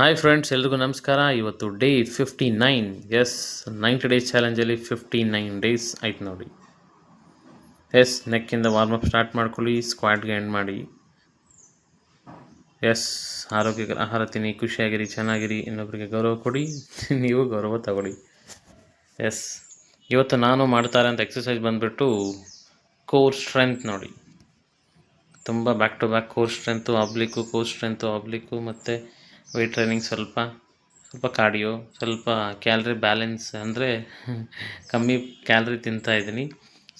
Hi friends ಎಲ್ರಿಗೂ ನಮಸ್ಕಾರ. ಇವತ್ತು day fifty nine S ninety days ಚಾಲೆಂಜಲ್ಲಿ fifty nine days ಆಯ್ತು ನೋಡಿ. ಎಸ್ ನೆಕ್ಕಿಂದ ವಾರ್ಮಪ್ ಸ್ಟಾರ್ಟ್ ಮಾಡ್ಕೊಳ್ಳಿ ಸ್ಕ್ವಾಡ್ಗೆ ಎಂಡ್ ಮಾಡಿ. ಎಸ್ ಆರೋಗ್ಯಕರ ಆಹಾರ ತಿನ್ನಿ, ಖುಷಿಯಾಗಿರಿ, ಚೆನ್ನಾಗಿರಿ ಇನ್ನೊಬ್ಬರಿಗೆ ಗೌರವ ಕೊಡಿ, ನೀವು ಗೌರವ ತಗೊಳ್ಳಿ. ಎಸ್ ಇವತ್ತು ನಾನು ಮಾಡ್ತಾರೆ ಅಂತ ಎಕ್ಸಸೈಸ್ ಬಂದುಬಿಟ್ಟು ಕೋರ್ ಸ್ಟ್ರೆಂತ್ ನೋಡಿ. ತುಂಬ back to back core strength oblique core strength oblique ಮತ್ತು ವೆಯ್ಟ್ ಟ್ರೈನಿಂಗ್ ಸ್ವಲ್ಪ ಸ್ವಲ್ಪ ಕಾರ್ಡಿಯೋ ಸ್ವಲ್ಪ ಕ್ಯಾಲ್ರಿ ಬ್ಯಾಲೆನ್ಸ್ ಅಂದರೆ ಕಮ್ಮಿ ಕ್ಯಾಲ್ರಿ ತಿಂತಾ ಇದ್ದೀನಿ.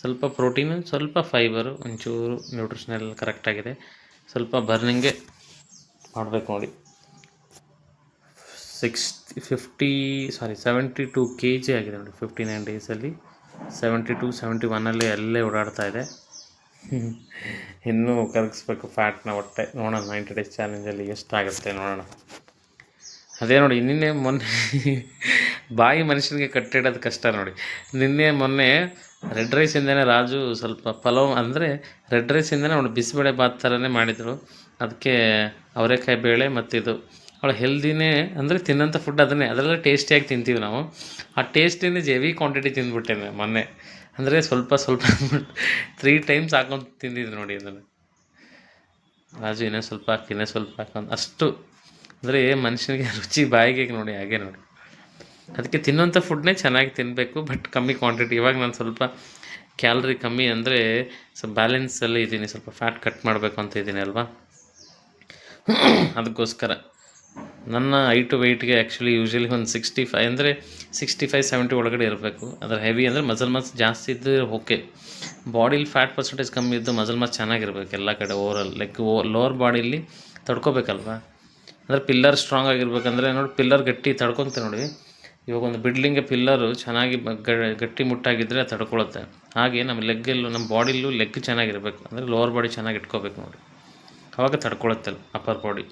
ಸ್ವಲ್ಪ ಪ್ರೋಟೀನು ಸ್ವಲ್ಪ ಫೈಬರು ಒಂಚೂರು ನ್ಯೂಟ್ರಿಷನಲ್ ಕರೆಕ್ಟಾಗಿದೆ ಸ್ವಲ್ಪ ಬರ್ನಿಂಗೇ ಮಾಡಬೇಕು ನೋಡಿ. Six fifty sorry seventy two K G ಆಗಿದೆ ನೋಡಿ ಫಿಫ್ಟಿ ನೈನ್ ಡೇಸಲ್ಲಿ ಸೆವೆಂಟಿ ಟು ಸೆವೆಂಟಿ ಒನ್ನಲ್ಲಿ ಅಲ್ಲೇ ಓಡಾಡ್ತಾ ಇದೆ. ಇನ್ನೂ ಕರಗಿಸ್ಬೇಕು ಫ್ಯಾಟ್ನ ಹೊಟ್ಟೆ. ನೋಡೋಣ ನೈಂಟಿ ಡೇಸ್ ಚಾಲೆಂಜಲ್ಲಿ ಎಷ್ಟಾಗುತ್ತೆ ನೋಡೋಣ. ಅದೇ ನೋಡಿ, ನಿನ್ನೆ ಮೊನ್ನೆ ಬಾಯಿ ಮನುಷ್ಯನಿಗೆ ಕಟ್ಟಿಡೋದು ಕಷ್ಟ ನೋಡಿ. ನಿನ್ನೆ ಮೊನ್ನೆ ರೆಡ್ ರೈಸಿಂದನೇ ರಾಜು ಸ್ವಲ್ಪ ಪಲಾವ್ ಅಂದರೆ ರೆಡ್ ರೈಸಿಂದನೇ ಅವಳು ಬಿಸಿಬೇಳೆ ಬಾತ್ ಥರನೇ ಮಾಡಿದರು. ಅದಕ್ಕೆ ಅವರೆಕಾಯಿ ಬೇಳೆ ಮತ್ತಿದು ಅವಳು ಹೆಲ್ದಿನೇ ಅಂದರೆ ತಿನ್ನೋಂಥ ಫುಡ್ ಅದನ್ನೇ. ಅದರಲ್ಲ ಟೇಸ್ಟಿಯಾಗಿ ತಿಂತೀವಿ ನಾವು. ಆ ಟೇಸ್ಟಿನೇ ಜೆವಿ ಕ್ವಾಂಟಿಟಿ ತಿಂದ್ಬಿಟ್ಟೆ ಮೊನ್ನೆ. ಅಂದರೆ ಸ್ವಲ್ಪ ಸ್ವಲ್ಪ ತ್ರೀ ಟೈಮ್ಸ್ ಹಾಕೊಂಡು ತಿಂದಿದ್ದು ನೋಡಿ ಅದನ್ನು ರಾಜು ಇನ್ನೇ ಸ್ವಲ್ಪ ಹಾಕಿ ಇನ್ನೇ ಸ್ವಲ್ಪ ಹಾಕೊಂಡು ಅಷ್ಟು. ಅಂದರೆ ಮನುಷ್ಯನಿಗೆ ರುಚಿ ಬಾಯಿಗೆ ನೋಡಿ, ಹಾಗೆ ನೋಡಿ. ಅದಕ್ಕೆ ತಿನ್ನುವಂಥ ಫುಡ್ನೇ ಚೆನ್ನಾಗಿ ತಿನ್ನಬೇಕು ಬಟ್ ಕಮ್ಮಿ ಕ್ವಾಂಟಿಟಿ ಇವಾಗ ನಾನು ಸ್ವಲ್ಪ ಕ್ಯಾಲ್ರಿ ಕಮ್ಮಿ ಅಂದರೆ ಸ್ವಲ್ಪ ಬ್ಯಾಲೆನ್ಸಲ್ಲಿ ಇದ್ದೀನಿ, ಸ್ವಲ್ಪ ಫ್ಯಾಟ್ ಕಟ್ ಮಾಡಬೇಕು ಅಂತ ಇದ್ದೀನಿ ಅಲ್ವಾ? ಅದಕ್ಕೋಸ್ಕರ. ನನ್ನ ಐಟು ವೆಯ್ಟ್ಗೆ ಆ್ಯಕ್ಚುಲಿ ಯೂಶ್ವಲಿ ಒಂದು ಸಿಕ್ಸ್ಟಿ ಫೈ ಅಂದರೆ ಸಿಕ್ಸ್ಟಿ ಫೈವ್ ಸೆವೆಂಟಿ ಒಳಗಡೆ ಇರಬೇಕು. ಅದರ ಹೆವಿ ಅಂದರೆ ಮಸಲ್ ಮಾಸ್ ಜಾಸ್ತಿ ಇದ್ದು ಓಕೆ ಬಾಡಿಲಿ ಫ್ಯಾಟ್ ಪರ್ಸೆಂಟೇಜ್ ಕಮ್ಮಿ ಇದ್ದು ಮಸಲ್ ಮಾಸ್ ಚೆನ್ನಾಗಿರ್ಬೇಕು, ಎಲ್ಲ ಕಡೆ ಓವರಲ್ ಲೈಕ್ ಓ ಲೋವರ್ ಬಾಡಿಲಿ ತಡ್ಕೋಬೇಕಲ್ವಾ? ಅಂದರೆ ಪಿಲ್ಲರ್ ಸ್ಟ್ರಾಂಗ್ ಆಗಿರ್ಬೇಕಂದ್ರೆ ನೋಡಿ ಪಿಲ್ಲರ್ ಗಟ್ಟಿ ತಡ್ಕೊತೆ ನೋಡಿ. ಇವಾಗ ಒಂದು ಬಿಡ್ಲಿಂಗ್ ಪಿಲ್ಲರು ಚೆನ್ನಾಗಿ ಗಟ್ಟಿ ಮುಟ್ಟಾಗಿದ್ದರೆ ತಡ್ಕೊಳುತ್ತೆ. ಹಾಗೆ ನಮ್ಮ ಲೆಗ್ಗಲ್ಲೂ ನಮ್ಮ ಬಾಡಿಲೂ ಲೆಗ್ ಚೆನ್ನಾಗಿರ್ಬೇಕು. ಅಂದರೆ ಲೋವರ್ ಬಾಡಿ ಚೆನ್ನಾಗಿ ಇಟ್ಕೋಬೇಕು ನೋಡಿ. ಅವಾಗ ತಡ್ಕೊಳುತ್ತೆ ಅಪ್ಪರ್ ಬಾಡಿ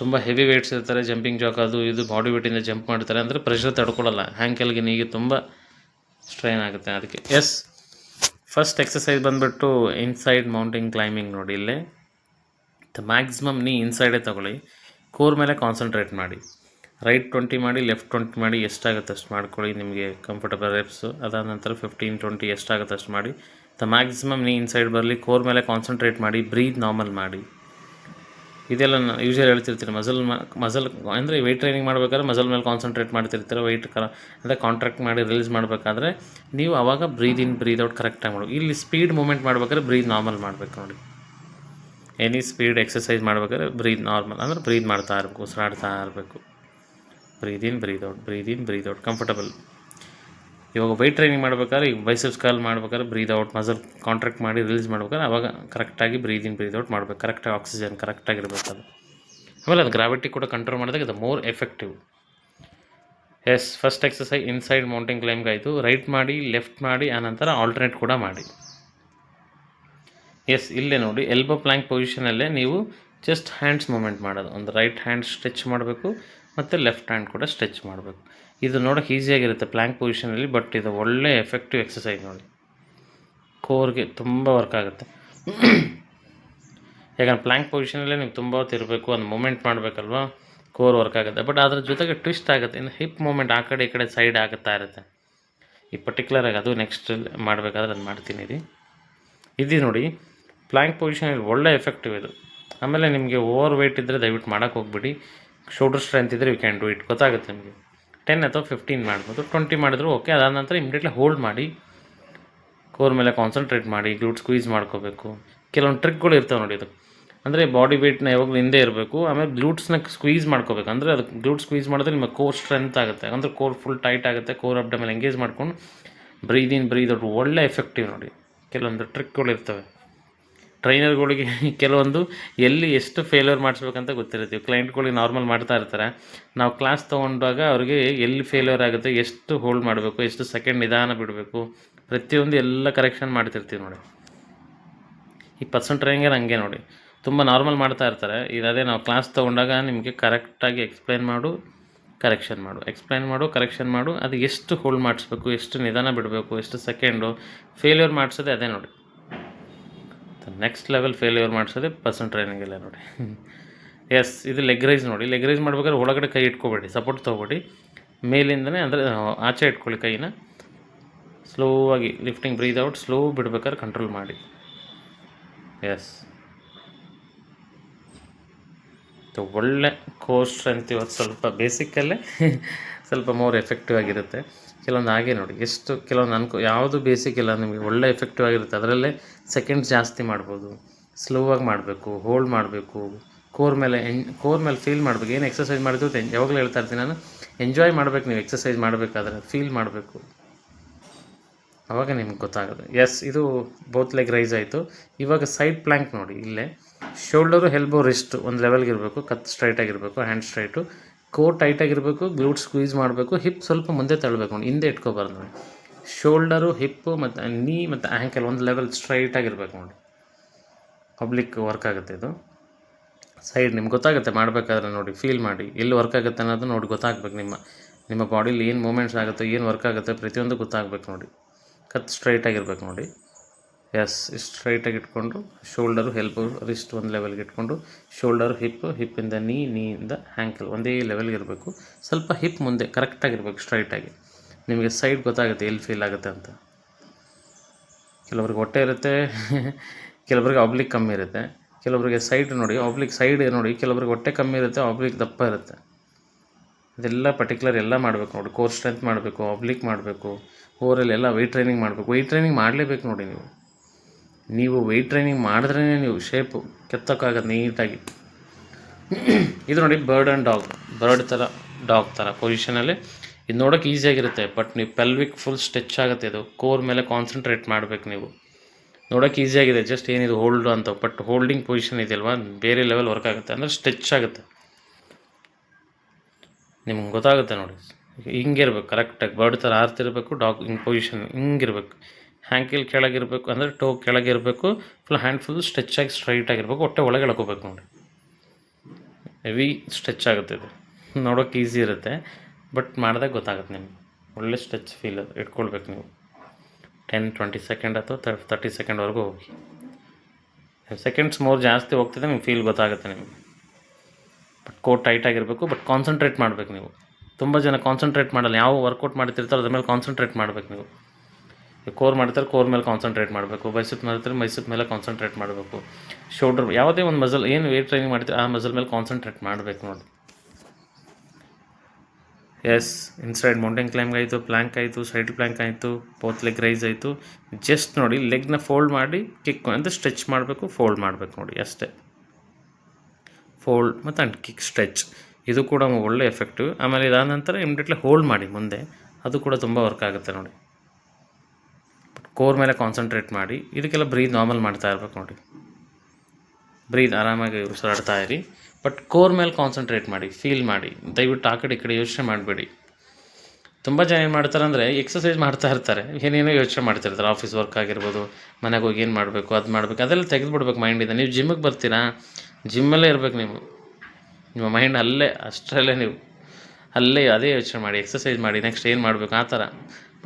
ತುಂಬ ಹೆವಿ ವೇಟ್ಸ್ ಇರ್ತಾರೆ ಜಂಪಿಂಗ್ ಜಾಕ್ ಅದು ಇದು ಬಾಡಿ ವೇಟಿಂದ ಜಂಪ್ ಮಾಡ್ತಾರೆ. ಅಂದರೆ ಪ್ರೆಷರ್ ತಡ್ಕೊಳ್ಳಲ್ಲ ಹ್ಯಾಂಕಲ್ಗೆ ನೀಗೆ ತುಂಬ ಸ್ಟ್ರೈನ್ ಆಗುತ್ತೆ ಅದಕ್ಕೆ. ಎಸ್ ಫಸ್ಟ್ ಎಕ್ಸಸೈಸ್ ಬಂದುಬಿಟ್ಟು ಇನ್ಸೈಡ್ ಮೌಂಟಿಂಗ್ ಕ್ಲೈಂಬಿಂಗ್ ನೋಡಿ ಇಲ್ಲೇ. ಮ್ಯಾಕ್ಸಿಮಮ್ ನೀ ಇನ್ಸೈಡೇ ತಗೊಳ್ಳಿ. ಕೋರ್ ಮೇಲೆ ಕಾನ್ಸಂಟ್ರೇಟ್ ಮಾಡಿ. ರೈಟ್ ಟ್ವೆಂಟಿ ಮಾಡಿ ಲೆಫ್ಟ್ ಟ್ವೆಂಟಿ ಮಾಡಿ ಎಷ್ಟಾಗುತ್ತೆ ಅಷ್ಟು ಮಾಡ್ಕೊಳ್ಳಿ ನಿಮಗೆ ಕಂಫರ್ಟಬಲ್ ರೆಪ್ಸು ಅದಾದ ನಂತರ ಫಿಫ್ಟೀನ್ ಟ್ವೆಂಟಿ ಎಷ್ಟಾಗುತ್ತೆ ಅಷ್ಟು ಮಾಡಿ. ದ ಮ್ಯಾಕ್ಸಿಮಮ್ ನೀ ಇನ್ಸೈಡ್ ಬರಲಿ ಕೋರ್ ಮೇಲೆ ಕಾನ್ಸಂಟ್ರೇಟ್ ಮಾಡಿ ಬ್ರೀತ್ ನಾರ್ಮಲ್ ಮಾಡಿ. ಇದೆಲ್ಲ ಯೂಶಲಿ ಹೇಳ್ತಿರ್ತೀನಿ ಮಸಲ್ ಮಸಲ್ ಅಂದರೆ ವೆಯ್ಟ್ ಟ್ರೈನಿಂಗ್ ಮಾಡಬೇಕಾದ್ರೆ ಮಸಲ್ ಮೇಲೆ ಕಾನ್ಸಂಟ್ರೇಟ್ ಮಾಡ್ತಿರ್ತೀರ ವೆಯ್ಟ್ ಕರ ಅಂದರೆ ಕಾಂಟ್ರಾಕ್ಟ್ ಮಾಡಿ ರಿಲೀಸ್ ಮಾಡಬೇಕಾದ್ರೆ ನೀವು ಆವಾಗ ಬ್ರೀದ್ ಇನ್ ಬ್ರೀದ್ ಔಟ್ ಕರೆಕ್ಟಾಗಿ ಮಾಡಬೇಕು. ಇಲ್ಲಿ ಸ್ಪೀಡ್ ಮೂಮೆಂಟ್ ಮಾಡ್ಬೇಕಾದ್ರೆ ಬ್ರೀದ್ ನಾರ್ಮಲ್ ಮಾಡಬೇಕು ನೋಡಿ. ಎನಿ ಸ್ಪೀಡ್ ಎಕ್ಸಸೈಸ್ ಮಾಡ್ಬೇಕಾದ್ರೆ ಬ್ರೀದ್ ನಾರ್ಮಲ್ ಅಂದರೆ ಬ್ರೀದ್ ಮಾಡ್ತಾ ಇರಬೇಕು, ಉಸಿರಾಡ್ತಾ ಇರಬೇಕು. Breathe in breathe out breathe in breathe out comfortable ಇವಾಗ ವೆಯ್ಟ್ ಟ್ರೈನಿಂಗ್ ಮಾಡ್ಬೇಕಾದ್ರೆ ಈಗ ಬೈಸೆಪ್ಸ್ ಕಾಲ್ ಮಾಡ್ಬೇಕಾದ್ರೆ ಬ್ರೀದ್ ಔಟ್ ಮಸಲ್ ಕಾಂಟ್ರಾಕ್ಟ್ ಮಾಡಿ ರಿಲೀಸ್ ಮಾಡ್ಬೇಕಾದ್ರೆ ಅವಾಗ ಕರೆಕ್ಟಾಗಿ ಬ್ರೀದ್ ಇನ್ ಬ್ರೀದ್ ಔಟ್ ಮಾಡ್ಬೇಕು. ಕರೆಕ್ಟಾಗಿ ಆಕ್ಸಿಜನ್ ಕರೆಕ್ಟಾಗಿರ್ಬೇಕು ಅದು. ಆಮೇಲೆ ಅದು ಗ್ರಾವಿಟಿ ಕೂಡ ಕಂಟ್ರೋಲ್ ಮಾಡಿದಾಗ ಅದು more effective yes first exercise inside mountain ಕ್ಲೈಮ್ಗೆ ಆಯಿತು. ರೈಟ್ ಮಾಡಿ ಲೆಫ್ಟ್ ಮಾಡಿ, ಆನಂತರ ಆಲ್ಟರ್ನೇಟ್ ಕೂಡ ಮಾಡಿ. ಎಸ್ ಇಲ್ಲೇ ನೋಡಿ. ಎಲ್ಬೋ ಪ್ಲ್ಯಾಂಕ್ ಪೊಸಿಷನಲ್ಲೇ ನೀವು ಜಸ್ಟ್ ಹ್ಯಾಂಡ್ಸ್ ಮೂಮೆಂಟ್ ಮಾಡೋದು. ಒಂದು ರೈಟ್ ಹ್ಯಾಂಡ್ ಸ್ಟ್ರೆಚ್ ಮಾಡಬೇಕು ಮತ್ತು ಲೆಫ್ಟ್ ಹ್ಯಾಂಡ್ ಕೂಡ ಸ್ಟ್ರೆಚ್ ಮಾಡಬೇಕು. ಇದು ನೋಡೋಕೆ ಈಸಿಯಾಗಿರುತ್ತೆ ಪ್ಲ್ಯಾಂಕ್ ಪೊಸಿಷನಲ್ಲಿ ಬಟ್ ಇದು ಒಳ್ಳೆ ಎಫೆಕ್ಟಿವ್ ಎಕ್ಸಸೈಸ್ ನೋಡಿ. ಕೋರ್ಗೆ ತುಂಬ ವರ್ಕ್ ಆಗುತ್ತೆ. ಯಾಕಂದ್ರೆ ಪ್ಲ್ಯಾಂಕ್ ಪೊಸಿಷನಲ್ಲೇ ನೀವು ತುಂಬ ಹೊತ್ತು ಇರಬೇಕು, ಒಂದು ಮೂಮೆಂಟ್ ಮಾಡಬೇಕಲ್ವಾ? ಕೋರ್ ವರ್ಕ್ ಆಗುತ್ತೆ. ಬಟ್ ಅದ್ರ ಜೊತೆಗೆ ಟ್ವಿಸ್ಟ್ ಆಗುತ್ತೆ. ಇನ್ನು ಹಿಪ್ ಮೂಮೆಂಟ್ ಆ ಕಡೆ ಈ ಕಡೆ ಸೈಡ್ ಆಗುತ್ತಾ ಇರುತ್ತೆ. ಈ ಪರ್ಟಿಕ್ಯುಲರಾಗಿ ಅದು ನೆಕ್ಸ್ಟ್ ಮಾಡಬೇಕಾದ್ರೆ ಅದು ಮಾಡ್ತೀನಿ ಇದು ಇದು ನೋಡಿ ಪ್ಲ್ಯಾಂಕ್ ಪೊಸಿಷನಲ್ಲಿ ಒಳ್ಳೆ ಎಫೆಕ್ಟಿವ್ ಇದು. ಆಮೇಲೆ ನಿಮಗೆ ಓವರ್ ವೆಯ್ಟ್ ಇದ್ದರೆ ದಯವಿಟ್ಟು ಮಾಡೋಕೆ ಹೋಗ್ಬಿಡಿ. ಶೋಲ್ಡರ್ ಸ್ಟ್ರೆಂತ್ ಇದ್ದರೆ ಯು ಕ್ಯಾನ್ ಡೂ ಇಟ್ ಗೊತ್ತಾಗುತ್ತೆ ನಿಮಗೆ. ಟೆನ್ ಅಥವಾ ಫಿಫ್ಟೀನ್ ಮಾಡ್ಬೋದು. ಟ್ವೆಂಟಿ ಮಾಡಿದ್ರು ಓಕೆ ಅದಾದ ನಂತರ ಇಮಿಡಿಯೇಟ್ಲಿ ಹೋಲ್ಡ್ ಮಾಡಿ. ಕೋರ್ ಮೇಲೆ ಕಾನ್ಸಂಟ್ರೇಟ್ ಮಾಡಿ ಗ್ಲೂಟ್ ಸ್ಕ್ವೀಸ್ ಮಾಡ್ಕೋಬೇಕು. ಕೆಲವೊಂದು ಟ್ರಿಕ್ಗಳು ಇರ್ತವೆ ನೋಡಿ ಅದು ಅಂದರೆ ಬಾಡಿ ವೆಯ್ಟ್ನ ಯಾವಾಗಲೂ ಹಿಂದೆ ಇರಬೇಕು. ಆಮೇಲೆ ಗ್ಲೂಟ್ಸ್ನ ಸ್ಕ್ವೀಸ್ ಮಾಡ್ಕೋಬೇಕು. ಅಂದರೆ ಅದು ಗ್ಲೂಟ್ ಸ್ಕ್ವೀಸ್ ಮಾಡಿದ್ರೆ ನಿಮಗೆ ಕೋರ್ ಸ್ಟ್ರೆಂತ್ ಆಗುತ್ತೆ. ಅಂದರೆ ಕೋರ್ ಫುಲ್ ಟೈಟ್ ಆಗುತ್ತೆ. ಕೋರ್ ಅಪ್ ಮೇಲೆ ಎಂಗೇಜ್ ಮಾಡ್ಕೊಂಡು ಬ್ರೀದ್ ಬ್ರೀದ್ ಒಳ್ಳೆ ಎಫೆಕ್ಟಿವ್ ನೋಡಿ. ಕೆಲವೊಂದು ಟ್ರಿಕ್ಗಳು ಇರ್ತವೆ. ಟ್ರೈನರ್ಗಳಿಗೆ ಕೆಲವೊಂದು ಎಲ್ಲಿ ಎಷ್ಟು ಫೇಲ್ಯೂರ್ ಮಾಡಿಸ್ಬೇಕಂತ ಗೊತ್ತಿರುತ್ತೆ. ಕ್ಲೈಂಟ್ಗಳಿಗೆ ನಾರ್ಮಲ್ ಮಾಡ್ತಾ ಇರ್ತಾರೆ. ನಾವು ಕ್ಲಾಸ್ ತೊಗೊಂಡಾಗ ಅವ್ರಿಗೆ ಎಲ್ಲಿ ಫೇಲ್ಯೂರ್ ಆಗುತ್ತೆ, ಎಷ್ಟು ಹೋಲ್ಡ್ ಮಾಡಬೇಕು, ಎಷ್ಟು ಸೆಕೆಂಡ್ ನಿಧಾನ ಬಿಡಬೇಕು, ಪ್ರತಿಯೊಂದು ಎಲ್ಲ ಕರೆಕ್ಷನ್ ಮಾಡ್ತಿರ್ತೀವಿ ನೋಡಿ. ಈ ಪರ್ಸೆಂಟ್ ಟ್ರೈನಿಂಗಲ್ಲಿ ಹಂಗೆ ನೋಡಿ. ತುಂಬ ನಾರ್ಮಲ್ ಮಾಡ್ತಾ ಇರ್ತಾರೆ. ಇದೇ ನಾವು ಕ್ಲಾಸ್ ತೊಗೊಂಡಾಗ ನಿಮಗೆ ಕರೆಕ್ಟಾಗಿ ಎಕ್ಸ್ಪ್ಲೈನ್ ಮಾಡು ಕರೆಕ್ಷನ್ ಮಾಡು. ಎಕ್ಸ್ಪ್ಲೈನ್ ಮಾಡು ಕರೆಕ್ಷನ್ ಮಾಡು. ಅದು ಎಷ್ಟು ಹೋಲ್ಡ್ ಮಾಡಿಸ್ಬೇಕು, ಎಷ್ಟು ನಿಧಾನ ಬಿಡಬೇಕು, ಎಷ್ಟು ಸೆಕೆಂಡು ಫೇಲ್ಯೂರ್ ಮಾಡಿಸೋದೇ ಅದೇ ನೋಡಿ. ನೆಕ್ಸ್ಟ್ ಲೆವೆಲ್ ಫೇಲ್ಯೂರ್ ಮಾಡಿಸೋದೇ ಪರ್ಸನ್ ಟ್ರೈನಿಂಗಲ್ಲೇ ನೋಡಿ. ಎಸ್ ಇದು ಲೆಗ್ ರೈಸ್ ನೋಡಿ. ಲೆಗ್ ರೈಸ್ ಮಾಡ್ಬೇಕಾದ್ರೆ ಒಳಗಡೆ ಕೈ ಇಟ್ಕೋಬೇಡಿ ಸಪೋರ್ಟ್ ತೊಗೊಬೇಡಿ. ಮೇಲಿಂದನೇ ಅಂದರೆ ಆಚೆ ಇಟ್ಕೊಳ್ಳಿ ಕೈನ. ಸ್ಲೋ ಆಗಿ ಲಿಫ್ಟಿಂಗ್ ಬ್ರೀದ್ ಔಟ್ ಸ್ಲೋ ಬಿಡ್ಬೇಕಾದ್ರೆ ಕಂಟ್ರೋಲ್ ಮಾಡಿ. ಎಸ್ ಒಳ್ಳೆ ಕೋರ್ ಸ್ಟ್ರೆಂತ್ ಇವತ್ತು ಸ್ವಲ್ಪ ಬೇಸಿಕ್ಕಲ್ಲೇ ಸ್ವಲ್ಪ ಮೋರ್ ಎಫೆಕ್ಟಿವ್ ಆಗಿರುತ್ತೆ. ಕೆಲವೊಂದು ಹಾಗೆ ನೋಡಿ, ಎಷ್ಟು ಕೆಲವೊಂದು ಅನ್ಕೋ ಯಾವುದು ಬೇಸಿಕ್ ಇಲ್ಲ ನಿಮಗೆ ಒಳ್ಳೆ ಎಫೆಕ್ಟಿವ್ ಆಗಿರುತ್ತೆ, ಅದರಲ್ಲೇ ಸೆಕೆಂಡ್ಸ್ ಜಾಸ್ತಿ ಮಾಡ್ಬೋದು. ಸ್ಲೋ ಆಗಿ ಮಾಡಬೇಕು ಹೋಲ್ಡ್ ಮಾಡಬೇಕು ಕೋರ್ ಮೇಲೆ ಎನ್ ಕೋರ್ ಮೇಲೆ ಫೀಲ್ ಮಾಡಬೇಕು, ಏನು ಎಕ್ಸಸೈಸ್ ಮಾಡಿದ್ರು ಯಾವಾಗಲೂ ಹೇಳ್ತಾ ಇರ್ತೀನಿ ನಾನು ಎಂಜಾಯ್ ಮಾಡಬೇಕು, ನೀವು ಎಕ್ಸಸೈಸ್ ಮಾಡಬೇಕಾದ್ರೆ ಫೀಲ್ ಮಾಡಬೇಕು. ಅವಾಗ ನಿಮ್ಗೆ ಗೊತ್ತಾಗೋದು ಎಸ್ ಇದು ಬೋತ್ ಲೆಗ್ ರೈಸ್ ಆಯಿತು. ಇವಾಗ ಸೈಡ್ ಪ್ಲ್ಯಾಂಕ್ ನೋಡಿ, ಇಲ್ಲೇ ಶೋಲ್ಡರು ಹೆಲ್ಬೋ ರಿಸ್ಟ್ ಒಂದು ಲೆವೆಲ್ಗೆ ಇರಬೇಕು, ಕತ್ ಸ್ಟ್ರೈಟ್ ಆಗಿರಬೇಕು ಹ್ಯಾಂಡ್ ಸ್ಟ್ರೈಟು ಕೋರ್ ಟೈಟ್ ಆಗಿರಬೇಕು ಗ್ಲೂಟ್ ಸ್ಕ್ವೀಸ್ ಮಾಡಬೇಕು ಹಿಪ್ ಸ್ವಲ್ಪ ಮುಂದೆ ತಳ್ಳಬೇಕು ನೋಡಿ, ಹಿಂದೆ ಇಟ್ಕೋಬಾರ್ದು ನೋಡಿ. ಶೋಲ್ಡರು ಹಿಪ್ಪು ಮತ್ತು ನೀ ಮತ್ತು ಆ್ಯಂಕಲ್ ಒಂದು ಲೆವೆಲ್ ಸ್ಟ್ರೈಟ್ ಆಗಿರಬೇಕು ನೋಡಿ. ಪಬ್ಲಿಕ್ ವರ್ಕ್ ಆಗುತ್ತೆ ಇದು. ಸೈಡ್ ನಿಮ್ಗೆ ಗೊತ್ತಾಗುತ್ತೆ, ಮಾಡಬೇಕಾದ್ರೆ ನೋಡಿ ಫೀಲ್ ಮಾಡಿ. ಎಲ್ಲಿ ವರ್ಕ್ ಆಗುತ್ತೆ ಅನ್ನೋದು ನೋಡಿ ಗೊತ್ತಾಗಬೇಕು ನಿಮ್ಮ ನಿಮ್ಮ ಬಾಡಿಲಿ ಏನು ಮೂಮೆಂಟ್ಸ್ ಆಗುತ್ತೆ, ಏನು ವರ್ಕ್ ಆಗುತ್ತೆ ಪ್ರತಿಯೊಂದು ಗೊತ್ತಾಗಬೇಕು ನೋಡಿ. ಕತ್ ಸ್ಟ್ರೈಟ್ ಆಗಿರ್ಬೇಕು ನೋಡಿ. ಎಸ್ ಸ್ಟ್ರೈಟಾಗಿ ಇಟ್ಕೊಂಡು ಶೋಲ್ಡರು ಹೆಲ್ಪ್ ರಿಸ್ಟ್ ಒಂದು ಲೆವೆಲ್ಗೆ ಇಟ್ಕೊಂಡು ಶೋಲ್ಡರ್ ಹಿಪ್ ಹಿಪ್ಪಿಂದ ನೀ ನೀಯಿಂದ ಹ್ಯಾಂಕಲ್ ಒಂದೇ ಲೆವೆಲ್ಗೆ ಇರಬೇಕು. ಸ್ವಲ್ಪ ಹಿಪ್ ಮುಂದೆ ಕರೆಕ್ಟಾಗಿರ್ಬೇಕು ಸ್ಟ್ರೈಟಾಗಿ ನಿಮಗೆ ಸೈಡ್ ಗೊತ್ತಾಗುತ್ತೆ, ಎಲ್ಲಿ ಫೀಲ್ ಆಗುತ್ತೆ ಅಂತ. ಕೆಲವ್ರಿಗೆ ಹೊಟ್ಟೆ ಇರುತ್ತೆ, ಕೆಲವ್ರಿಗೆ ಆಬ್ಲಿಕ್ ಕಮ್ಮಿ ಇರುತ್ತೆ. ಕೆಲವರಿಗೆ ಸೈಡ್ ನೋಡಿ ಆಬ್ಲಿಕ್ ಸೈಡ್ ನೋಡಿ, ಕೆಲವ್ರಿಗೆ ಹೊಟ್ಟೆ ಕಮ್ಮಿ ಇರುತ್ತೆ ಆಬ್ಲಿಕ್ ದಪ್ಪ ಇರುತ್ತೆ. ಇದೆಲ್ಲ ಪರ್ಟಿಕ್ಯುಲರ್ ಎಲ್ಲ ಮಾಡಬೇಕು ನೋಡಿ. ಕೋರ್ ಸ್ಟ್ರೆಂತ್ ಮಾಡಬೇಕು ಆಬ್ಲಿಕ್ ಮಾಡಬೇಕು ಓವರಲ್ಲಿ ಎಲ್ಲ ವೆಯ್ಟ್ ಟ್ರೈನಿಂಗ್ ಮಾಡಬೇಕು. ವೆಯ್ಟ್ ಟ್ರೈನಿಂಗ್ ಮಾಡಲೇಬೇಕು ನೋಡಿ ನೀವು. ನೀವು ವೆಯ್ಟ್ ಟ್ರೈನಿಂಗ್ ಮಾಡಿದ್ರೇ ನೀವು ಶೇಪು ಕೆತ್ತಕ್ಕಾಗದು ನೀಟಾಗಿ. ಇದು ನೋಡಿ ಬರ್ಡ್ ಆ್ಯಂಡ್ ಡಾಗ್ ಬರ್ಡ್ ಥರ ಡಾಗ್ ಥರ ಪೊಸಿಷನಲ್ಲಿ ಇದು ನೋಡೋಕೆ ಈಸಿಯಾಗಿರುತ್ತೆ ಬಟ್ ನೀವು ಪೆಲ್ವಿಕ್ ಫುಲ್ ಸ್ಟೆಚ್ ಆಗುತ್ತೆ ಇದು. ಕೋರ್ ಮೇಲೆ ಕಾನ್ಸಂಟ್ರೇಟ್ ಮಾಡಬೇಕು ನೀವು. ನೋಡೋಕೆ ಈಸಿಯಾಗಿದೆ ಜಸ್ಟ್ ಏನಿದು ಹೋಲ್ಡ್ ಅಂತ. ಬಟ್ ಹೋಲ್ಡಿಂಗ್ ಪೊಸಿಷನ್ ಇದೆಯಲ್ವಾ? ಬೇರೆ ಲೆವೆಲ್ ವರ್ಕ್ ಆಗುತ್ತೆ. ಅಂದರೆ ಸ್ಟೆಚ್ ಆಗುತ್ತೆ. ನಿಮ್ಗೆ ಗೊತ್ತಾಗುತ್ತೆ ನೋಡಿ. ಹಿಂಗಿರ್ಬೇಕು ಕರೆಕ್ಟಾಗಿ ಬರ್ಡ್ ಥರ ಆರ್ತಿರಬೇಕು ಡಾಗ್ ಹಿಂಗೆ ಪೊಸಿಷನ್ ಹಿಂಗಿರ್ಬೇಕು ಹ್ಯಾಂಕಿಲ್ ಕೆಳಗಿರಬೇಕು ಅಂದರೆ ಟೋ ಕೆಳಗಿರಬೇಕು ಫುಲ್ ಹ್ಯಾಂಡ್ ಫುಲ್ ಸ್ಟ್ರೆಚ್ ಆಗಿ ಸ್ಟ್ರೈಟ್ ಆಗಿರಬೇಕು ಹೊಟ್ಟೆ ಒಳಗೆ ಎಳ್ಕೋಬೇಕು ನೋಡಿ. ಹೆವಿ ಸ್ಟ್ರೆಚ್ ಆಗುತ್ತೆ ಇದು. ನೋಡೋಕೆ ಈಸಿ ಇರುತ್ತೆ. ಬಟ್ ಮಾಡಿದಾಗ ಗೊತ್ತಾಗುತ್ತೆ ನಿಮಗೆ. ಒಳ್ಳೆ ಸ್ಟ್ರೆಚ್ ಫೀಲ್ ಅದು ಇಟ್ಕೊಳ್ಬೇಕು ನೀವು. ಟೆನ್ ಟ್ವೆಂಟಿ ಸೆಕೆಂಡ್ ಅಥವಾ ತರ್ಟಿ ಸೆಕೆಂಡ್ವರೆಗೂ ಹೋಗಿ. ಸೆಕೆಂಡ್ಸ್ ಮೋರ್ ಜಾಸ್ತಿ ಹೋಗ್ತಿದೆ, ನಿಮ್ಗೆ ಫೀಲ್ ಗೊತ್ತಾಗುತ್ತೆ ನಿಮಗೆ. ಬಟ್ ಕೋಟ್ ಟೈಟ್ ಆಗಿರಬೇಕು ಬಟ್ ಕಾನ್ಸಂಟ್ರೇಟ್ ಮಾಡಬೇಕು ನೀವು. ತುಂಬ ಜನ ಕಾನ್ಸಂಟ್ರೇಟ್ ಮಾಡಲ್ಲ. ಯಾವ ವರ್ಕೌಟ್ ಮಾಡ್ತಿರ್ತಾರೋ ಅದ್ರ ಮೇಲೆ ಕಾನ್ಸಂಟ್ರೇಟ್ ಮಾಡಬೇಕು ನೀವು. ಕೋರ್ ಮಾಡ್ತಾರೆ ಕೋರ್ ಮೇಲೆ ಕಾನ್ಸಂಟ್ರೇಟ್ ಮಾಡಬೇಕು. ಬೈಸಪ್ ಮಾಡ್ತಾರೆ ಮೈಸಪ್ ಮೇಲೆ ಕಾನ್ಸಂಟ್ರೇಟ್ ಮಾಡಬೇಕು. ಶೋಲ್ಡರ್ ಯಾವುದೇ ಒಂದು ಮಸಲ್ ಏನು ವೇಟ್ ಟ್ರೈನಿಂಗ್ ಮಾಡ್ತೀವಿ ಆ ಮಸಲ್ ಮೇಲೆ ಕಾನ್ಸಂಟ್ರೇಟ್ ಮಾಡಬೇಕು ನೋಡಿ. ಎಸ್ ಇನ್ಸೈಡ್ ಮೌಂಟೇನ್ ಕ್ಲೈಂಬ್ ಆಯಿತು ಪ್ಲ್ಯಾಂಕ್ ಆಯಿತು ಸೈಡ್ ಪ್ಲ್ಯಾಂಕ್ ಆಯಿತು ಪೋತ್ ಲೆಗ್ ರೈಸ್ ಆಯಿತು. ಜಸ್ಟ್ ನೋಡಿ ಲೆಗ್ನ ಫೋಲ್ಡ್ ಮಾಡಿ ಕಿಕ್ ಅಂದರೆ ಸ್ಟ್ರೆಚ್ ಮಾಡಬೇಕು ಫೋಲ್ಡ್ ಮಾಡಬೇಕು ನೋಡಿ, ಅಷ್ಟೇ. ಫೋಲ್ಡ್ ಮತ್ತು ಅಂಡ್ ಕಿಕ್ ಸ್ಟ್ರೆಚ್ ಇದು ಕೂಡ ಒಳ್ಳೆ ಎಫೆಕ್ಟಿವ್ ಆಮೇಲೆ ಇದಾದ ನಂತರ ಇಮಿಡಿಯೇಟ್ಲಿ ಹೋಲ್ಡ್ ಮಾಡಿ ಮುಂದೆ. ಅದು ಕೂಡ ತುಂಬ ವರ್ಕ್ ಆಗುತ್ತೆ ನೋಡಿ. ಕೋರ್ ಮೇಲೆ ಕಾನ್ಸಂಟ್ರೇಟ್ ಮಾಡಿ, ಇದಕ್ಕೆಲ್ಲ ಬ್ರೀದ್ ನಾರ್ಮಲ್ ಮಾಡ್ತಾ ಇರ್ಬೇಕು ನೋಡಿ. ಬ್ರೀದ್ ಆರಾಮಾಗಿ ಉಸಿರಾಡ್ತಾ ಇರಿ. ಬಟ್ ಕೋರ್ ಮೇಲೆ ಕಾನ್ಸಂಟ್ರೇಟ್ ಮಾಡಿ ಫೀಲ್ ಮಾಡಿ, ದಯವಿಟ್ಟು ಆ ಕಡೆ ಈ ಕಡೆ ಯೋಚನೆ ಮಾಡಬೇಡಿ. ತುಂಬ ಜನ ಏನು ಮಾಡ್ತಾರೆ ಅಂದರೆ ಎಕ್ಸಸೈಸ್ ಮಾಡ್ತಾ ಇರ್ತಾರೆ. ಏನೇನೋ ಯೋಚನೆ ಮಾಡ್ತಿರ್ತಾರೆ ಆಫೀಸ್ ವರ್ಕ್ ಆಗಿರ್ಬೋದು, ಮನೆಗೆ ಹೋಗಿ ಏನು ಮಾಡಬೇಕು, ಅದು ಮಾಡಬೇಕು, ಅದೆಲ್ಲ ತೆಗೆದುಬಿಡ್ಬೇಕು ಮೈಂಡಿಂದ ನೀವು ಜಿಮ್ಮಿಗೆ ಬರ್ತೀರಾ? ಜಿಮ್ಮಲ್ಲೇ ಇರಬೇಕು ನೀವು. ನಿಮ್ಮ ಮೈಂಡ್ ಅಲ್ಲೇ, ಅಷ್ಟರಲ್ಲೇ ನೀವು. ಅಲ್ಲೇ ಅದೇ ಯೋಚನೆ ಮಾಡಿ ಎಕ್ಸಸೈಸ್ ಮಾಡಿ ನೆಕ್ಸ್ಟ್ ಏನು ಮಾಡಬೇಕು? ಆ ಥರ.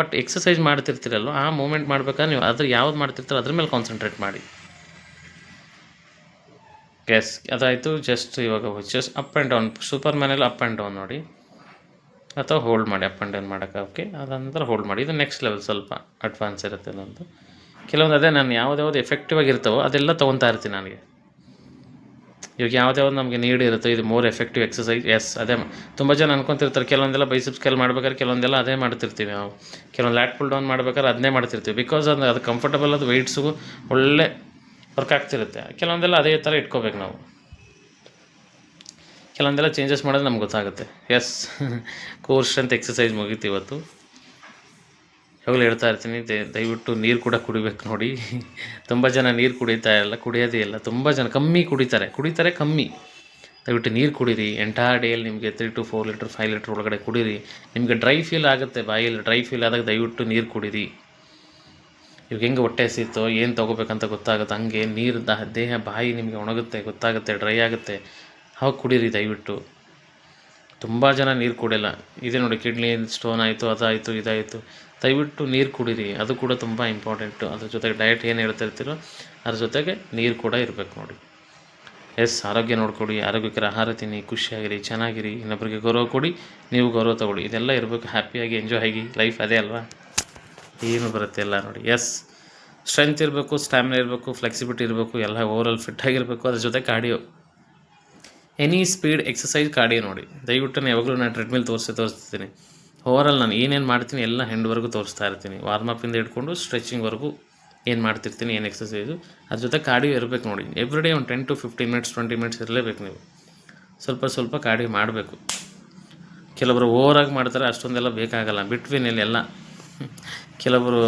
ಬಟ್ ಎಕ್ಸಸೈಸ್ ಮಾಡ್ತಿರ್ತೀರಲ್ಲ ಆ ಮೂಮೆಂಟ್ ಮಾಡ್ಬೇಕಾದ್ರೆ ನೀವು ಅದ್ರ ಯಾವ್ದು ಮಾಡ್ತಿರ್ತೀರೋ ಅದ್ರ ಮೇಲೆ ಕಾನ್ಸಂಟ್ರೇಟ್ ಮಾಡಿ. ಎಸ್ ಅದಾಯಿತು ಜಸ್ಟ್ ಇವಾಗ just up and down super ಮ್ಯಾನಲ್ಲಿ ಅಪ್ ಆ್ಯಂಡ್ ಡೌನ್ ನೋಡಿ. ಅಥವಾ ಹೋಲ್ಡ್ ಮಾಡಿ ಅಪ್ ಆ್ಯಂಡ್ ಡೌನ್ ಮಾಡೋಕ್ಕೆ ಓಕೆ ಅದಂತರ ಹೋಲ್ಡ್ ಮಾಡಿ, ಇದು ನೆಕ್ಸ್ಟ್ ಲೆವೆಲ್ ಸ್ವಲ್ಪ ಅಡ್ವಾನ್ಸ್ ಇರುತ್ತೆ ಅದೊಂದು ಕೆಲವೊಂದು ಅದೇ ನಾನು ಯಾವ್ದು ಎಫೆಕ್ಟಿವ್ ಆಗಿರ್ತಾವೋ ಅದೆಲ್ಲ ತೊಗೊತಾ ಇರ್ತೀನಿ ನನಗೆ. ಇವಾಗ ಯಾವ್ದು ನಮಗೆ ನೀಡ್ ಇರುತ್ತೆ, ಇದು ಮೋರ್ ಎಫೆಕ್ಟಿವ್ ಎಕ್ಸಸೈಸ್ ಎಸ್ ಅದೇ ತುಂಬ ಜನ ಅನ್ಕೊಂತಿರ್ತಾರೆ, ಕೆಲವೊಂದೆಲ್ಲ ಬೈಸಿಪ್ಸ್ ಸ್ಕೇಲ್ ಮಾಡ್ಬೇಕಾದ್ರೆ ಕೆಲವೊಂದೆಲ್ಲ ಅದೇ ಮಾಡ್ತಿರ್ತೀವಿ ನಾವು. ಕೆಲವೊಂದು ಲ್ಯಾಟ್ ಪುಲ್ ಡೌನ್ ಮಾಡ್ಬೇಕಾದ್ರೆ ಅದನ್ನೇ ಮಾಡ್ತಿರ್ತೀವಿ. ಬಿಕಾಸ್ ಅದು ಅದು ಕಂಫರ್ಟಬಲ್ ಅದು ವೆಯ್ಟ್ಸು ಒಳ್ಳೆ ವರ್ಕ್ ಆಗ್ತಿರುತ್ತೆ. ಕೆಲವೊಂದೆಲ್ಲ ಅದೇ ಥರ ಇಟ್ಕೋಬೇಕು ನಾವು. ಕೆಲವೊಂದೆಲ್ಲ ಚೇಂಜಸ್ ಮಾಡೋದು ನಮ್ಗೆ ಗೊತ್ತಾಗುತ್ತೆ. ಎಸ್ ಕೋರ್ ಸ್ಟ್ರೆಂತ್ ಎಕ್ಸಸೈಸ್ ಮುಗೀತು ಇವತ್ತು. ಯಾವಾಗಲೂ ಹೇಳ್ತಾ ಇರ್ತೀನಿ ದಯವಿಟ್ಟು ನೀರು ಕೂಡ ಕುಡಿಬೇಕು ನೋಡಿ. ತುಂಬ ಜನ ನೀರು ಕುಡಿತಾ ಇಲ್ಲ, ಕುಡಿಯೋದೇ ಇಲ್ಲ. ತುಂಬ ಜನ ಕಮ್ಮಿ ಕುಡಿತಾರೆ. ಕುಡಿತಾರೆ ಕಮ್ಮಿ. ದಯವಿಟ್ಟು ನೀರು ಕುಡೀರಿ. ಎಂಟೈರ್ ಡೇಯಲ್ಲಿ ನಿಮಗೆ three to four litre five litre ಒಳಗಡೆ ಕುಡೀರಿ. ನಿಮಗೆ ಡ್ರೈ ಫೀಲ್ ಆಗುತ್ತೆ, ಬಾಯಲ್ಲಿ ಡ್ರೈ ಫೀಲ್ ಆದಾಗ ದಯವಿಟ್ಟು ನೀರು ಕುಡೀರಿ. ಇವಾಗ ಹೆಂಗೆ ಹೊಟ್ಟೆ ಸಿಗ್ತೋ ಏನು ತೊಗೋಬೇಕಂತ ಗೊತ್ತಾಗುತ್ತೆ. ಹಂಗೆ ನೀರು ದೇಹ, ಬಾಯಿ ನಿಮಗೆ ಒಣಗುತ್ತೆ, ಗೊತ್ತಾಗುತ್ತೆ ಡ್ರೈ ಆಗುತ್ತೆ. ಅವಾಗ ಕುಡೀರಿ ದಯವಿಟ್ಟು. ತುಂಬ ಜನ ನೀರು ಕುಡಿಯಲ್ಲ. ಇದೆ ನೋಡಿ, ಕಿಡ್ನಿ ಸ್ಟೋನ್ ಆಯಿತು, ಅದಾಯಿತು, ಇದಾಯಿತು. ದಯವಿಟ್ಟು ನೀರು ಕುಡೀರಿ. ಅದು ಕೂಡ ತುಂಬ ಇಂಪಾರ್ಟೆಂಟು ಅದ್ರ ಜೊತೆಗೆ ಡಯಟ್ ಏನು ಹೇಳ್ತಿರ್ತೀರೋ ಅದ್ರ ಜೊತೆಗೆ ನೀರು ಕೂಡ ಇರಬೇಕು ನೋಡಿ. ಎಸ್, ಆರೋಗ್ಯ ನೋಡ್ಕೊಡಿ ಆರೋಗ್ಯಕರ ಆಹಾರ ತಿನ್ನಿ, ಖುಷಿಯಾಗಿರಿ, ಚೆನ್ನಾಗಿರಿ. ಇನ್ನೊಬ್ಬರಿಗೆ ಗೌರವ ಕೊಡಿ, ನೀವು ಗೌರವ ತಗೊಳ್ಳಿ. ಇದೆಲ್ಲ ಇರಬೇಕು ಹ್ಯಾಪಿಯಾಗಿ ಎಂಜಾಯ್ ಆಗಿ ಲೈಫ್ ಅದೇ ಅಲ್ವಾ? ಏನು ಬರುತ್ತೆ ಎಲ್ಲ ನೋಡಿ. ಎಸ್ ಸ್ಟ್ರೆಂತ್ ಇರಬೇಕು ಸ್ಟ್ಯಾಮಿನಾ ಇರಬೇಕು ಫ್ಲೆಕ್ಸಿಬಿಲಿಟಿ ಇರಬೇಕು, ಎಲ್ಲ ಓವರಾಲ್ ಫಿಟ್ ಆಗಿರಬೇಕು. ಅದ್ರ ಜೊತೆ cardio any speed exercise cardio ನೋಡಿ. ದಯವಿಟ್ಟು ನಾನು ಯಾವಾಗಲೂ ನಾನು ಟ್ರೆಡ್ಮಿಲ್ ತೋರಿಸಿ ತೋರಿಸ್ತೀನಿ ಓವರಾಲ್ ನಾನು ಏನೇನು ಮಾಡ್ತೀನಿ ಎಲ್ಲ ಹೆಂಡ್ವರೆಗೂ ತೋರಿಸ್ತಾ ಇರ್ತೀನಿ. ವಾರ್ಮಪ್ಪಿಂದ ಹಿಡ್ಕೊಂಡು ಸ್ಟ್ರೆಚಿಂಗ್ವರೆಗೂ ಏನು ಮಾಡ್ತಿರ್ತೀನಿ, ಏನು ಎಕ್ಸಸೈಸು ಅದ್ರ ಜೊತೆ ಕಾರ್ಡಿಯೋ ಇರಬೇಕು ನೋಡಿ. ಎವ್ರಿ ಡೇ ಒಂದು ten to fifteen minutes twenty minutes ಇರಲೇಬೇಕು ನೀವು. ಸ್ವಲ್ಪ ಸ್ವಲ್ಪ ಕಾರ್ಡಿಯೋ ಮಾಡಬೇಕು. ಕೆಲವರು ಓವರಾಗಿ ಮಾಡ್ತಾರೆ, ಅಷ್ಟೊಂದೆಲ್ಲ ಬೇಕಾಗಲ್ಲ. ಬಿಟ್ವೀನಲ್ಲಿ ಎಲ್ಲ ಕೆಲವರು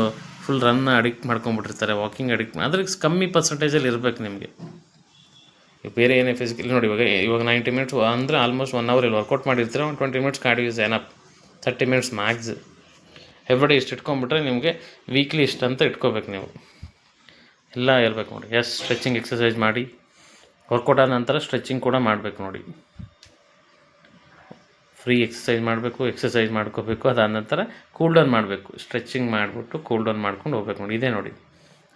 ಫುಲ್ ರನ್ನ ಅಡಿಕ್ಟ್ ಮಾಡ್ಕೊಂಬಿಟ್ಟಿರ್ತಾರೆ ವಾಕಿಂಗ್ ಅಡಿಕ್ಟ್ ಅದ್ರಿಗೆ ಕಮ್ಮಿ ಪರ್ಸೆಂಟೇಜಲ್ಲಿ ಇರಬೇಕು ನಿಮಗೆ. ಬೇರೆ ಏನೇ ಫಿಸಿಕಲ್ ನೋಡಿ, ಇವಾಗ ಇವಾಗ ನೈಂಟಿ ಮಿನಿಟ್ಸ್ ಅಂದರೆ ಆಲ್ಮೋಸ್ಟ್ ಒನ್ ಅವರ್ ಇಲ್ಲಿ ವರ್ಕೌಟ್ ಮಾಡಿರ್ತೀರ, ಒಂದು twenty minutes cardio is enough thirty minutes max everyday ಇಷ್ಟು ಇಟ್ಕೊಂಬಿಟ್ರೆ ನಿಮಗೆ ವೀಕ್ಲಿ ಇಷ್ಟು ಅಂತ ಇಟ್ಕೋಬೇಕು ನೀವು. ಎಲ್ಲ ಇರಬೇಕು ನೋಡಿ. ಎಸ್ ಸ್ಟ್ರೆಚಿಂಗ್ ಎಕ್ಸಸೈಸ್ ಮಾಡಿ. ವರ್ಕೌಟ್ ಆದ ನಂತರ ಸ್ಟ್ರೆಚಿಂಗ್ ಕೂಡ ಮಾಡಬೇಕು ನೋಡಿ. ಫ್ರೀ ಎಕ್ಸಸೈಸ್ ಮಾಡಬೇಕು ಎಕ್ಸಸೈಸ್ ಮಾಡ್ಕೋಬೇಕು, ಅದಾದ ನಂತರ ಕೂಲ್ ಡೌನ್ ಮಾಡಬೇಕು. ಸ್ಟ್ರೆಚಿಂಗ್ ಮಾಡಿಬಿಟ್ಟು ಕೂಲ್ ಡೌನ್ ಮಾಡ್ಕೊಂಡು ಹೋಗ್ಬೇಕು ನೋಡಿ. ಇದೇ ನೋಡಿ.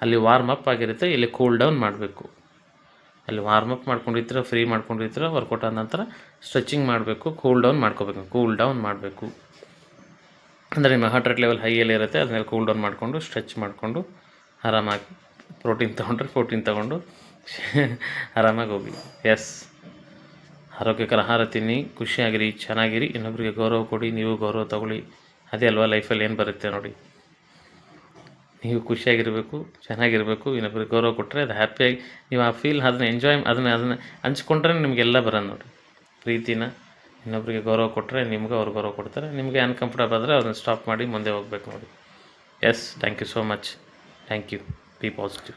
ಅಲ್ಲಿ ವಾರ್ಮ್ ಅಪ್ ಆಗಿರುತ್ತೆ, ಇಲ್ಲಿ ಕೂಲ್ ಡೌನ್ ಮಾಡಬೇಕು. ಅಲ್ಲಿ ವಾರ್ಮ್ ಅಪ್ ಮಾಡ್ಕೊಂಡಿರ್ತೀರ ಫ್ರೀ ಮಾಡ್ಕೊಂಡಿರ್ತೀರ ವರ್ಕೌಟ್ ಆದ ನಂತರ ಸ್ಟ್ರೆಚಿಂಗ್ ಮಾಡಬೇಕು ಕೂಲ್ ಡೌನ್ ಮಾಡ್ಕೋಬೇಕು ಕೂಲ್ ಡೌನ್ ಮಾಡಬೇಕು. ಅಂದರೆ ನಿಮ್ಮ ಹಾರ್ಟ್ ರೇಟ್ ಲೆವೆಲ್ ಹೈಯಲ್ಲಿ ಇರುತ್ತೆ ಅದನ್ನೆಲ್ಲ ಕೂಲ್ ಡೌನ್ ಮಾಡಿಕೊಂಡು ಸ್ಟ್ರೆಚ್ ಮಾಡಿಕೊಂಡು, ಆರಾಮಾಗಿ ಪ್ರೋಟೀನ್ ತೊಗೊಂಡ್ರೆ ಪ್ರೋಟೀನ್ ತೊಗೊಂಡು, ಆರಾಮಾಗಿ ಹೋಗಿ. ಎಸ್ ಆರೋಗ್ಯಕರ ಆಹಾರ ತಿನ್ನಿ, ಖುಷಿಯಾಗಿರಿ, ಚೆನ್ನಾಗಿರಿ ಇನ್ನೊಬ್ಬರಿಗೆ ಗೌರವ ಕೊಡಿ, ನೀವು ಗೌರವ ತಗೊಳ್ಳಿ. ಅದೇ ಅಲ್ವಾ ಲೈಫಲ್ಲಿ ಏನು ಬರುತ್ತೆ ನೋಡಿ. ನೀವು ಖುಷಿಯಾಗಿರಬೇಕು, ಚೆನ್ನಾಗಿರಬೇಕು ಇನ್ನೊಬ್ಬರಿಗೆ ಗೌರವ ಕೊಟ್ಟರೆ ಅದು ಹ್ಯಾಪಿಯಾಗಿ ನೀವು ಆ ಫೀಲ್ ಅದನ್ನ ಎಂಜಾಯ್ ಅದನ್ನ ಅದನ್ನ ಹಂಚ್ಕೊಂಡ್ರೆ ನಿಮಗೆಲ್ಲ ಬರೋದು ನೋಡಿ. ಪ್ರೀತಿನ ಇನ್ನೊಬ್ಬರಿಗೆ ಗೌರವ ಕೊಟ್ಟರೆ ನಿಮ್ಗೆ ಅವ್ರು ಗೌರವ ಕೊಡ್ತಾರೆ. ನಿಮಗೆ ಅನ್ಕಂಫರ್ಟಬಲ್ ಆದರೆ ಅದನ್ನು ಸ್ಟಾಪ್ ಮಾಡಿ ಮುಂದೆ ಹೋಗ್ಬೇಕು ನೋಡಿ. Yes thank you so much thank you be positive